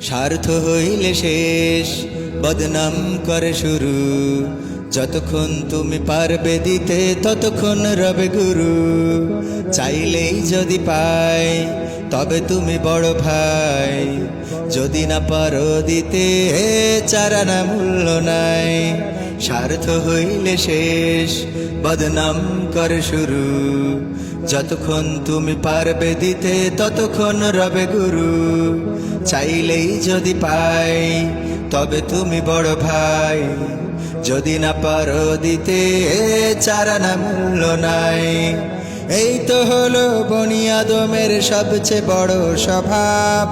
স্বার্থ হইলে শেষ, বদনাম করে শুরু। যতক্ষণ তুমি পারবে দিতে, ততক্ষণ রবে গুরু। চাইলেই যদি পাই, তবে তুমি বড় ভাই। যদি না পারো দিতে চারা না মূল্য নাই। স্বার্থ হইলে শেষ। বদনাম কর শুরু। যতক্ষণ তুমি পারবে দিতে, ততক্ষণ রবে গুরু। চাইলেই যদি পাই, তবে তুমি বড় ভাই। যদি না পারো দিতে চারা না মূল্য নাই। এই তো হলো বনিয়াদমের সবচেয়ে বড় স্বভাব।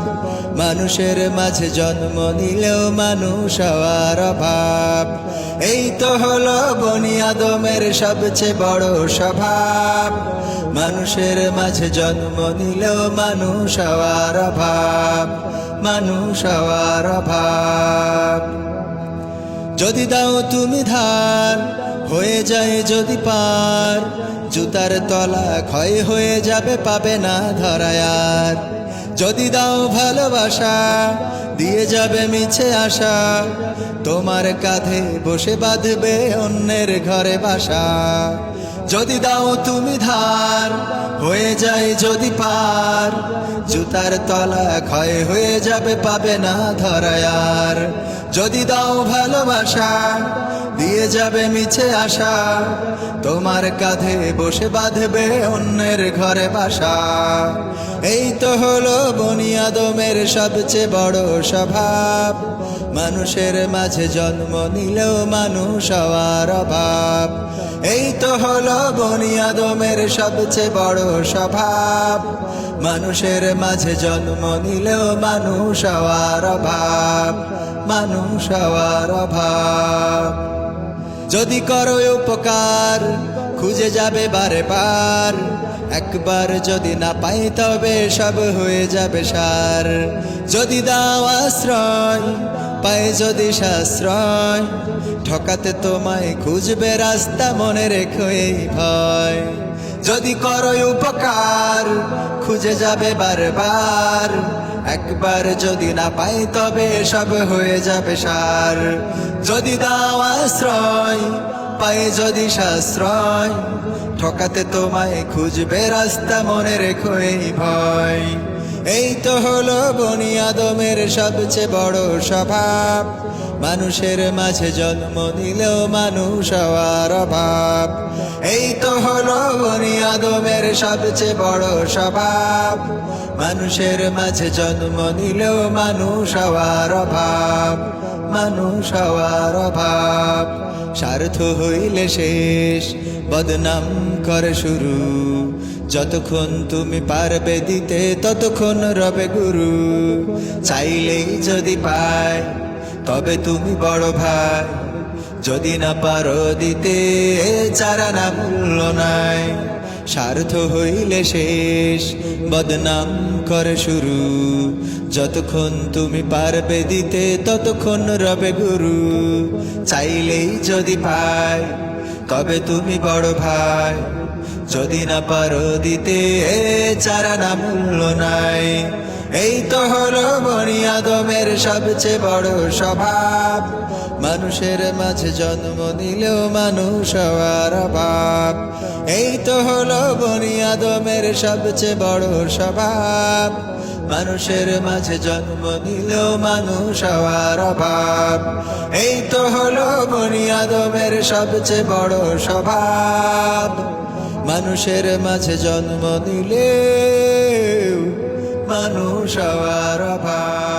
মানুষের মাঝে জন্ম নিলেও মানুষ হওয়ার অভাব। এই তো হলো বনিয়াদমের সবচেয়ে বড় স্বভাব। মানুষের মাঝে জন্ম নিলেও মানুষ হওয়ার অভাব। মানুষ হওয়ার অভাব। যদি দাও তুমি ধার হয়ে যায় যদি পার, জুতার তলা ক্ষয় হয়ে যাবে, পাবে না ধরায়ার যদি দাও ভালোবাসা, দিয়ে যাবে মিছে আশা, তোমার কাঁধে বসে বাঁধবে অন্যের ঘরে বাসা। যদি দাও তুমি ধার, হয়ে যায় যদি পার, জুতার তলা ক্ষয় হয়ে যাবে, পাবে না ধরায়ার যদি দাও ভালোবাসা, দিয়ে যাবে মিছে আশা। তোমার কাঁধে বসে বাঁধবে অন্যের ঘরে বাসা। এই তো হলো বনিয়াদমের সবচেয়ে বড় স্বভাব। মানুষের মাঝে জন্ম নিলেও মানুষ হওয়ার অভাব। এই তো হলো বনিয়াদমের সবচেয়ে বড় স্বভাব। মানুষের মাঝে জন্ম নিলেও মানুষ হওয়ার অভাব। মানুষ হওয়ার অভাব। যদি করো উপকার, খুঁজে যাবে বারে বার। একবার যদি না পাই তবে সব হয়ে যাবে সার। যদি দাও আশ্রয়, পায় যদি সাশ্রয়, ঠকাতে তোমায় খুঁজবে রাস্তা মনে রেখো এই ভয়। যদি করো উপকার খুঁজে যাবে বারবার। একবার যদি না পাই তবে সব হয়ে যাবে সার। যদি দাও আশ্রয়, পাই যদি সাশ্রয়, ঠকাতে তোমায় খুঁজবে রাস্তা মনে রেখো এই ভয়। এই তো হলো বনিয়াদমের সবচেয়ে বড় স্বভাব। মানুষের মাঝে জন্ম নিলেও মানুষ হওয়ার অভাব। এই তো হলো বনিয়াদমের সবচেয়ে বড় স্বভাব। মানুষের মাঝে জন্ম নিলেও মানুষ হওয়ার অভাব। মানুষ হওয়ার অভাব। স্বার্থ হইলে শেষ। বদনাম করে শুরু। যতক্ষণ তুমি পারবে দিতে, ততক্ষণ রবে গুরু। চাইলেই যদি পায়, তবে তুমি বড় ভাই। যদি না পারো দিতে চারা না মূল্য নাই। স্বার্থ হইলে শেষ। বদনাম করে শুরু। যতক্ষণ তুমি পারবে দিতে, ততক্ষণ রবে গুরু। চাইলেই যদি পাই তবে তুমি বড় ভাই। যদি না পারো দিতে চারা না মূল্য নাই। এই তো হলো বনিয়াদমের সবচেয়ে বড় স্বভাব। মানুষের মাঝে জন্ম নিলেও মানুষ হওয়ার অভাব। এই তো হলো বনিয়াদমের সবচেয়ে বড় স্বভাব। মানুষের মাঝে জন্ম নিলেও মানুষ হওয়ার অভাব। এই তো হলো বনিয়াদমের সবচেয়ে বড় স্বভাব। মানুষের মাঝে জন্ম নিলে মানুষ হওয়ার অভাব।